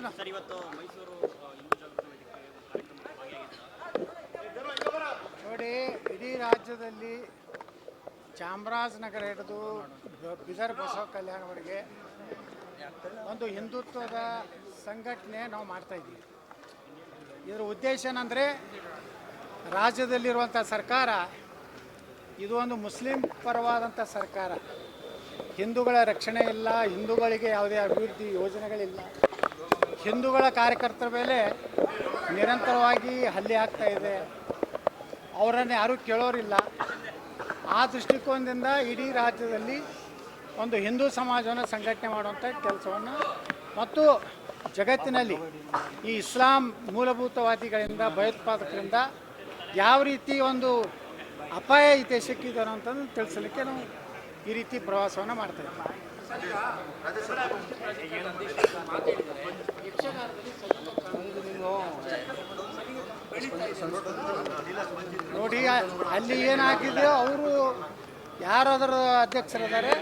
ಏನು ನೋಡಿ, ಇಡೀ ರಾಜ್ಯದಲ್ಲಿ ಚಾಮರಾಜನಗರ ಹಿಡಿದು ಬಿದರ್ ಬಸವ ಕಲ್ಯಾಣವರೆಗೆ ಒಂದು ಹಿಂದುತ್ವದ ಸಂಘಟನೆ ನಾವು ಮಾಡ್ತಾ ಇದ್ದೀವಿ. ಇದರ ಉದ್ದೇಶ ಏನಂದರೆ, ರಾಜ್ಯದಲ್ಲಿರುವಂಥ ಸರ್ಕಾರ, ಇದು ಒಂದು ಮುಸ್ಲಿಂ ಪರವಾದಂಥ ಸರ್ಕಾರ. ಹಿಂದೂಗಳ ರಕ್ಷಣೆ ಇಲ್ಲ, ಹಿಂದೂಗಳಿಗೆ ಯಾವುದೇ ಅಭಿವೃದ್ಧಿ ಯೋಜನೆಗಳಿಲ್ಲ. ಹಿಂದೂಗಳ ಕಾರ್ಯಕರ್ತರ ಮೇಲೆ ನಿರಂತರವಾಗಿ ಹಲ್ಲೆ ಆಗ್ತಾ ಇದೆ. ಅವರನ್ನು ಯಾರೂ ಕೇಳೋರಿಲ್ಲ. ಆ ದೃಷ್ಟಿಕೋನದಿಂದ ಇಡೀ ರಾಜ್ಯದಲ್ಲಿ ಒಂದು ಹಿಂದೂ ಸಮಾಜವನ್ನು ಸಂಘಟನೆ ಮಾಡುವಂಥ ಕೆಲಸವನ್ನು ಮತ್ತು ಜಗತ್ತಿನಲ್ಲಿ ಈ ಇಸ್ಲಾಂ ಮೂಲಭೂತವಾದಿಗಳಿಂದ, ಭಯೋತ್ಪಾದಕರಿಂದ ಯಾವ ರೀತಿ ಒಂದು ಅಪಾಯ ಈ ದೇಶಕ್ಕಿದೆ ಅಂತಂದು ತಿಳಿಸಲಿಕ್ಕೆ ನಾವು ಈ ರೀತಿ ಪ್ರವಾಸವನ್ನು ಮಾಡ್ತಾ ನೋಡಿ ಅಲ್ಲಿ ಏನಾಗಿದೆಯೋ ಅವರು ಯಾರಾದರೂ ಅಧ್ಯಕ್ಷರಿದ್ದಾರೆ,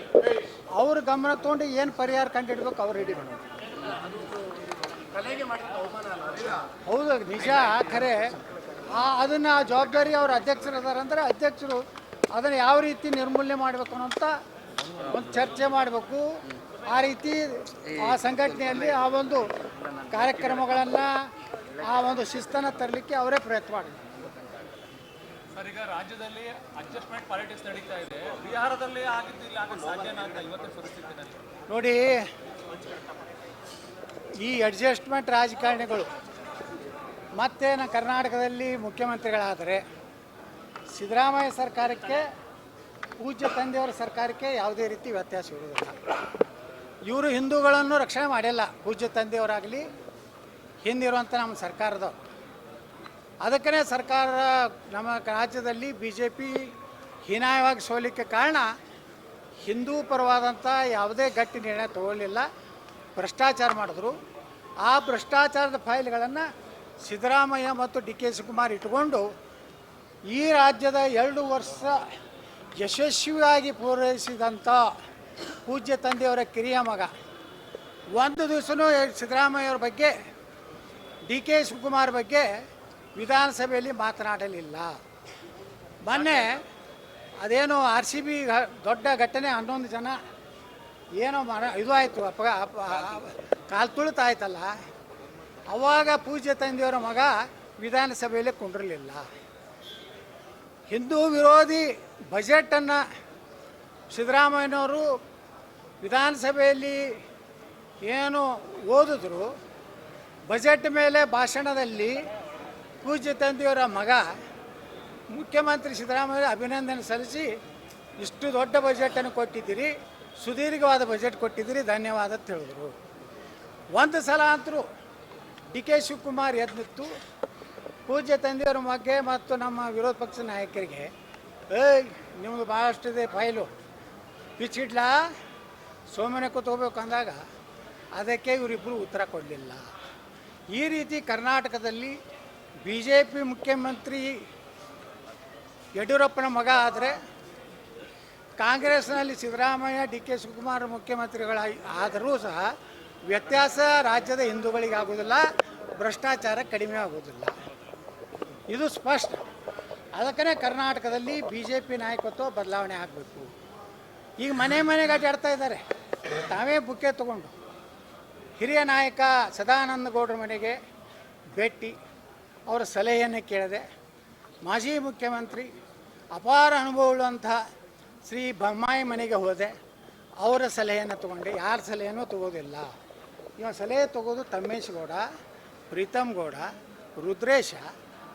ಅವ್ರ ಗಮನ ತೊಗೊಂಡು ಏನು ಪರಿಹಾರ ಕಂಡುಹಿಡ್ಬೇಕು ಅವ್ರು ಹಿಡಿ ಹೌದು, ನಿಜ, ಖರೆ. ಅದನ್ನು ಜವಾಬ್ದಾರಿ ಅವ್ರ ಅಧ್ಯಕ್ಷರಿದ್ದಾರೆ ಅಂದ್ರೆ ಅಧ್ಯಕ್ಷರು ಅದನ್ನು ಯಾವ ರೀತಿ ನಿರ್ಮೂಲನೆ ಮಾಡಬೇಕು ಅನ್ನೋಂಥ ಒಂದು ಚರ್ಚೆ ಮಾಡಬೇಕು. ಆ ರೀತಿ ಆ ಸಂಘಟನೆಯಲ್ಲಿ ಆ ಒಂದು ಕಾರ್ಯಕ್ರಮಗಳನ್ನು ಆ ಒಂದು ಶಿಸ್ತನ್ನು ತರಲಿಕ್ಕೆ ಅವರೇ ಪ್ರಯತ್ನ ಮಾಡಬೇಕು ಸರ್ ಈಗ ರಾಜ್ಯದಲ್ಲಿ ಅಡ್ಜಸ್ಟ್ಮೆಂಟ್ ಪಾಲಿಟಿಕ್ಸ್ ನಡೀತಾ ಇದೆ. ಬಿಹಾರದಲ್ಲಿ ಆಗಿದ್ದಿಲ್ಲ ಆಗಕ್ಕೆ ಸಾಧ್ಯನಾ ಅಂತ ಇವತ್ತಿನ ಪರಿಸ್ಥಿತಿನಲ್ಲಿ? ನೋಡಿ ಈ ಅಡ್ಜಸ್ಟ್ಮೆಂಟ್ ರಾಜಕಾರಣಿಗಳು ಮತ್ತೆ ನಮ್ಮ ಕರ್ನಾಟಕದಲ್ಲಿ ಮುಖ್ಯಮಂತ್ರಿಗಳಾದರೆ ಸಿದ್ದರಾಮಯ್ಯ ಸರ್ಕಾರಕ್ಕೆ ಪೂಜ್ಯ ತಂದೆಯವರ ಸರ್ಕಾರಕ್ಕೆ ಯಾವುದೇ ರೀತಿ ವ್ಯತ್ಯಾಸ ಇರುವುದಿಲ್ಲ. ಇವರು ಹಿಂದೂಗಳನ್ನು ರಕ್ಷಣೆ ಮಾಡಿಲ್ಲ, ಪೂಜ್ಯ ತಂದೆಯವರಾಗಲಿ ಹಿಂದಿರುವಂಥ ನಮ್ಮ ಸರ್ಕಾರದವ್ರು. ಅದಕ್ಕೇ ಸರ್ಕಾರ ನಮ್ಮ ರಾಜ್ಯದಲ್ಲಿ ಬಿ ಜೆ ಪಿ ಹೀನಾಯವಾಗಿ ಸೋಲಿಕ್ಕೆ ಕಾರಣ ಹಿಂದೂ ಪರವಾದಂಥ ಯಾವುದೇ ಗಟ್ಟಿ ನಿರ್ಣಯ ತಗೊಳ್ಳಲಿಲ್ಲ ಭ್ರಷ್ಟಾಚಾರ ಮಾಡಿದ್ರು. ಆ ಭ್ರಷ್ಟಾಚಾರದ ಫೈಲ್ಗಳನ್ನು ಸಿದ್ದರಾಮಯ್ಯ ಮತ್ತು ಡಿ ಕೆ ಶಿವಕುಮಾರ್ ಇಟ್ಕೊಂಡು ಈ ರಾಜ್ಯದ ಎರಡು ವರ್ಷ ಯಶಸ್ವಿಯಾಗಿ ಪೂರೈಸಿದಂಥ ಪೂಜ್ಯ ತಂದೆಯವರ ಕಿರಿಯ ಮಗ. ಒಂದು ದಿವಸನೂ ಸಿದ್ದರಾಮಯ್ಯವ್ರ ಬಗ್ಗೆ ಡಿ ಕೆ ಶಿವಕುಮಾರ್ ಬಗ್ಗೆ ವಿಧಾನಸಭೆಯಲ್ಲಿ ಮಾತನಾಡಲಿಲ್ಲ. ಮೊನ್ನೆ ಅದೇನೋ ಆರ್ ಸಿ ಬಿ ದೊಡ್ಡ ಘಟನೆ, ಹನ್ನೊಂದು ಜನ ಏನೋ ಮಾಡ ಇದು ಆಯಿತು ಅಪ್ಪ ಅಪ ಕಾಲು ತುಳಿತಾಯ್ತಲ್ಲ. ಅವಾಗ ಪೂಜ್ಯ ತಂದೆಯವರ ಮಗ ವಿಧಾನಸಭೆಯಲ್ಲಿ ಕುಂಡಿರಲಿಲ್ಲ. ಹಿಂದೂ ವಿರೋಧಿ ಬಜೆಟನ್ನು ಸಿದ್ದರಾಮಯ್ಯನವರು ವಿಧಾನಸಭೆಯಲ್ಲಿ ಏನು ಓದಿದ್ರು ಬಜೆಟ್ ಮೇಲೆ ಭಾಷಣದಲ್ಲಿ ಪೂಜ್ಯ ತಂದೆಯವರ ಮಗ ಮುಖ್ಯಮಂತ್ರಿ ಸಿದ್ದರಾಮಯ್ಯ ಅಭಿನಂದನೆ ಸಲ್ಲಿಸಿ ಇಷ್ಟು ದೊಡ್ಡ ಬಜೆಟನ್ನು ಕೊಟ್ಟಿದ್ದೀರಿ, ಸುದೀರ್ಘವಾದ ಬಜೆಟ್ ಕೊಟ್ಟಿದ್ದೀರಿ, ಧನ್ಯವಾದ ಅಂತ ಹೇಳಿದ್ರು. ಒಂದು ಸಲ ಅಂತರೂ ಡಿ ಕೆ ಶಿವಕುಮಾರ್ ಎದ್ನಿತ್ತು ಪೂಜ್ಯ ತಂದೆಯವರ ಬಗ್ಗೆ ಮತ್ತು ನಮ್ಮ ವಿರೋಧ ಪಕ್ಷ ನಾಯಕರಿಗೆ, ಏಯ್ ಭಾಳಷ್ಟು ಇದೆ ಫೈಲು. ಬಿಚ್ಚಿಡ್ಲ? ಸೋಮನೆ ಕೂತ್ಕೋಬೇಕು ಅಂದಾಗ ಅದಕ್ಕೆ ಇವರಿಬ್ಬರು ಉತ್ತರ ಕೊಡಲಿಲ್ಲ. ಈ ರೀತಿ ಕರ್ನಾಟಕದಲ್ಲಿ ಬಿ ಜೆ ಪಿ ಮುಖ್ಯಮಂತ್ರಿ ಯಡಿಯೂರಪ್ಪನ ಮಗ ಆದರೆ ಕಾಂಗ್ರೆಸ್ನಲ್ಲಿ ಸಿದ್ದರಾಮಯ್ಯ, ಡಿ ಕೆ ಶಿವಕುಮಾರ್ ಮುಖ್ಯಮಂತ್ರಿಗಳ ಆದರೂ ಸಹ ವ್ಯತ್ಯಾಸ ರಾಜ್ಯದ ಹಿಂದೂಗಳಿಗೆ ಆಗೋದಿಲ್ಲ ಭ್ರಷ್ಟಾಚಾರ ಕಡಿಮೆ ಆಗೋದಿಲ್ಲ ಇದು ಸ್ಪಷ್ಟ. ಅದಕ್ಕೇ ಕರ್ನಾಟಕದಲ್ಲಿ ಬಿ ಜೆ ಪಿ ನಾಯಕತ್ವ ಬದಲಾವಣೆ ಆಗಬೇಕು. ಈಗ ಮನೆ ಮನೆಗೆ ಅಡ್ಡಾಡ್ತಾ ಇದ್ದಾರೆ. ತಾವೇ ಬುಕ್ಕೆ ತಗೊಂಡು. ಹಿರಿಯ ನಾಯಕ ಸದಾನಂದ ಗೌಡ್ರ ಮನೆಗೆ ಭೇಟಿ. ಅವರ ಸಲಹೆಯನ್ನು ಕೇಳಿದೆ ಮಾಜಿ ಮುಖ್ಯಮಂತ್ರಿ ಅಪಾರ ಅನುಭವವುಳ್ಳಂಥ ಶ್ರೀ ಬೊಮ್ಮಾಯಿ ಮನೆಗೆ ಹೋದೆ. ಅವರ ಸಲಹೆಯನ್ನು ತಗೊಂಡೆ. ಯಾರ ಸಲಹೆನೂ ತಗೋದಿಲ್ಲ. ಇವ ಸಲಹೆ ತಗೋದು ತಮ್ಮೇಶ್ ಗೌಡ, ಪ್ರೀತಮ್ ಗೌಡ, ರುದ್ರೇಶ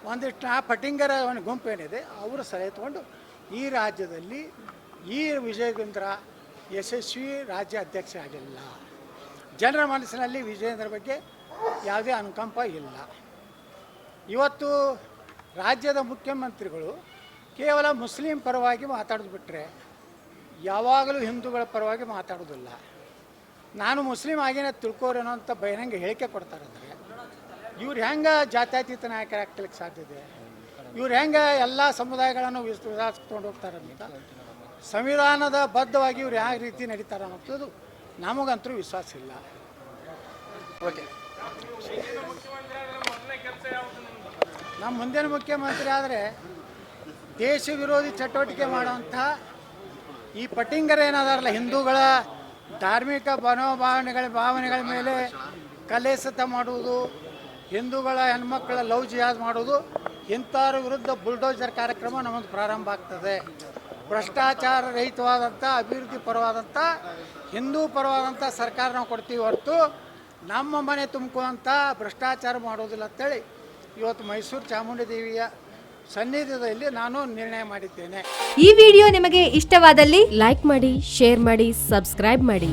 ಒಂದಿಷ್ಟು ಆ ಪಟಿಂಗರ ಒಂದು ಗುಂಪು ಏನಿದೆ, ಅವರು ಸಲಹೆ ತಗೊಂಡು ಈ ರಾಜ್ಯದಲ್ಲಿ ಈ ವಿಜಯೇಂದ್ರ ಯಶಸ್ವಿ ರಾಜ್ಯ ಅಧ್ಯಕ್ಷ ಆಗಿಲ್ಲ. ಜನರ ಮನಸ್ಸಿನಲ್ಲಿ ವಿಜಯೇಂದ್ರ ಬಗ್ಗೆ ಯಾವುದೇ ಅನುಕಂಪ ಇಲ್ಲ. ಇವತ್ತು ರಾಜ್ಯದ ಮುಖ್ಯಮಂತ್ರಿಗಳು ಕೇವಲ ಮುಸ್ಲಿಂ ಪರವಾಗಿ ಮಾತಾಡೋದು ಬಿಟ್ಟರೆ ಯಾವಾಗಲೂ ಹಿಂದೂಗಳ ಪರವಾಗಿ ಮಾತಾಡೋದಿಲ್ಲ. ನಾನು ಮುಸ್ಲಿಂ ಆಗಿನ ತಿಳ್ಕೋರೇನೋ ಅಂತ ಬಹಿರಂಗ ಹೇಳಿಕೆ ಕೊಡ್ತಾರೆ ಅಂದರೆ ಇವ್ರು ಹೆಂಗೆ ಜಾತ್ಯತೀತ ನಾಯಕರಾಗ್ಲಿಕ್ಕೆ ಸಾಧ್ಯತೆ ಇವ್ರು ಹೆಂಗೆ ಎಲ್ಲ ಸಮುದಾಯಗಳನ್ನು ವಿಧಾಸ್ಕೊಂಡು ಹೋಗ್ತಾರೆ ಅಂತ? ಸಂವಿಧಾನದ ಬದ್ಧವಾಗಿ ಇವ್ರು ಯಾವ ರೀತಿ ನಡೀತಾರೆ ಅನ್ನೋದು ನಮಗಂತೂ ವಿಶ್ವಾಸ ಇಲ್ಲ. ಓಕೆ. ನಮ್ಮ ಮುಂದಿನ ಮುಖ್ಯಮಂತ್ರಿ ಆದರೆ ದೇಶ ವಿರೋಧಿ ಚಟುವಟಿಕೆ ಮಾಡುವಂಥ ಈ ಪಟಿಂಗರ ಏನಾದಾರಲ್ಲ ಹಿಂದೂಗಳ ಧಾರ್ಮಿಕ ಮನೋಭಾವನೆಗಳ ಭಾವನೆಗಳ ಮೇಲೆ ಕಲೆಸತ ಮಾಡುವುದು ಹಿಂದೂಗಳ ಹೆಣ್ಮಕ್ಕಳ ಲವ್ ಜಿಹಾದ್ ಮಾಡೋದು ಇಂಥವ್ರ ವಿರುದ್ಧ ಬುಲ್ಡೋಜರ್ ಕಾರ್ಯಕ್ರಮ ನಮ್ಮದು ಪ್ರಾರಂಭ ಆಗ್ತದೆ. ಭ್ರಷ್ಟಾಚಾರ ರಹಿತವಾದಂಥ, ಅಭಿವೃದ್ಧಿ ಪರವಾದಂಥ, ಹಿಂದೂ ಪರವಾದಂಥ ಸರ್ಕಾರ ನಾವು ಕೊಡ್ತೀವಿ ಹೊರತು ನಮ್ಮ ಮನೆ ತುಂಬ್ಕೊಂತ ಭ್ರಷ್ಟಾಚಾರ ಮಾಡೋದಿಲ್ಲ ಅಂತೇಳಿ ಇವತ್ತು ಮೈಸೂರು ಚಾಮುಂಡಿ ದೇವಿಯ ಸನ್ನಿಧಿಯಲ್ಲಿ ನಾನು ನಿರ್ಣಯ ಮಾಡಿದ್ದೇನೆ. ಈ ವಿಡಿಯೋ ನಿಮಗೆ ಇಷ್ಟವಾದಲ್ಲಿ ಲೈಕ್ ಮಾಡಿ, ಶೇರ್ ಮಾಡಿ, ಸಬ್ಸ್ಕ್ರೈಬ್ ಮಾಡಿ.